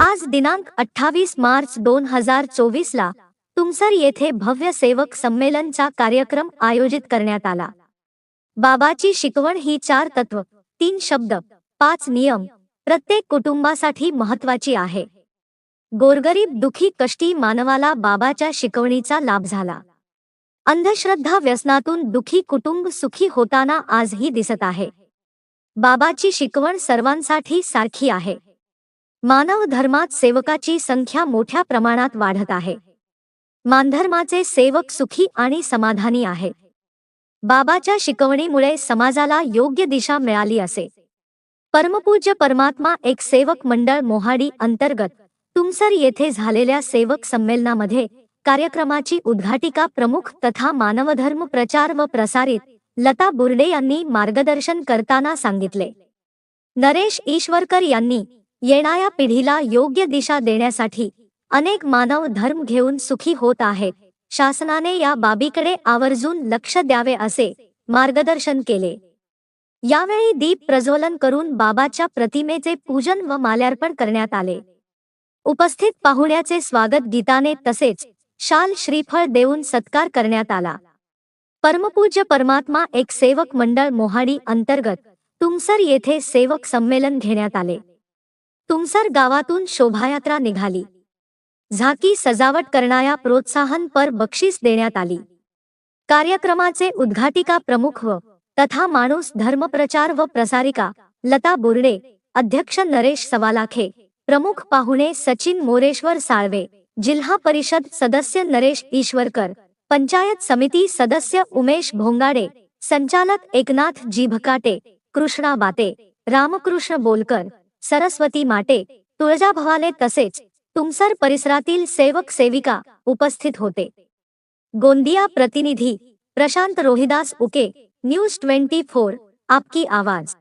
आज दिनांक अठ्ठावीस मार्च दोन हजार चोवीस ला तुमसर येथे भव्य सेवक संमेलनचा कार्यक्रम आयोजित करण्यात आला. बाबाची शिकवण ही चार तत्व तीन शब्द पाच नियम प्रत्येक कुटुंबासाठी महत्वाची आहे. गोरगरीब दुखी कष्टी मानवाला बाबाच्या शिकवणीचा लाभ झाला. अंधश्रद्धा व्यसनातून दुखी कुटुंब सुखी होताना आजही दिसत आहे. बाबाची शिकवण सर्वांसाठी सारखी आहे. मानव धर्मात सेवकाची संख्या मोठ्या प्रमाणात वाढत आहे. मानधर्माचे सेवक सुखी आणि समाधानी आहेत बाबाच्या शिकवणीमुळे समाजाला योग्य दिशा मिळाली असे. परमपूज्य परमात्मा एक सेवक मंडळ मोहाडी अंतर्गत तुमसर येथे झालेल्या सेवक संमेलनामध्ये कार्यक्रमाची उद्घाटिका प्रमुख तथा मानवधर्म प्रचार व प्रसारित लता बुर्डे यांनी मार्गदर्शन करताना सांगितले. नरेश ईश्वरकर यांनी येणाऱ्या पिढीला योग्य दिशा देण्यासाठी अनेक मानव धर्म घेऊन सुखी होत आहेत. शासनाने या बाबीकडे आवर्जून लक्ष द्यावे असे मार्गदर्शन केले. यावेळी दीप प्रज्वलन करून बाबाच्या प्रतिमेचे पूजन व माल्यार्पण करण्यात आले. उपस्थित पाहुण्याचे स्वागत गीताने तसेच शाल श्रीफळ देऊन सत्कार करण्यात आला. परमपूज्य परमात्मा एक सेवक मंडळ मोहाडी अंतर्गत तुमसर येथे सेवक संमेलन घेण्यात आले. तुमसर गावातून शोभायात्रा निघाली. झाकी सजावट करणाऱ्या प्रोत्साहनपर बक्षीस देण्यात आली. कार्यक्रमाचे उद्घाटिका प्रमुख व तथा माणूस धर्मप्रचार व प्रसारिका लता बोर्डे अध्यक्ष नरेश सवालाखे प्रमुख पाहुणे सचिन मोरेश्वर साळवे जिल्हा परिषद सदस्य नरेश ईश्वरकर पंचायत समिती सदस्य उमेश भोंगाडे संचालक एकनाथ जीभकाटे कृष्णा बाते रामकृष्ण बोलकर सरस्वती माटे तुळजाभवाने तसेच तुमसर परिसरातील सेवक सेविका उपस्थित होते. गोंदिया प्रतिनिधी Prashant Rohidas Uke news twenty four आपकी आवाज.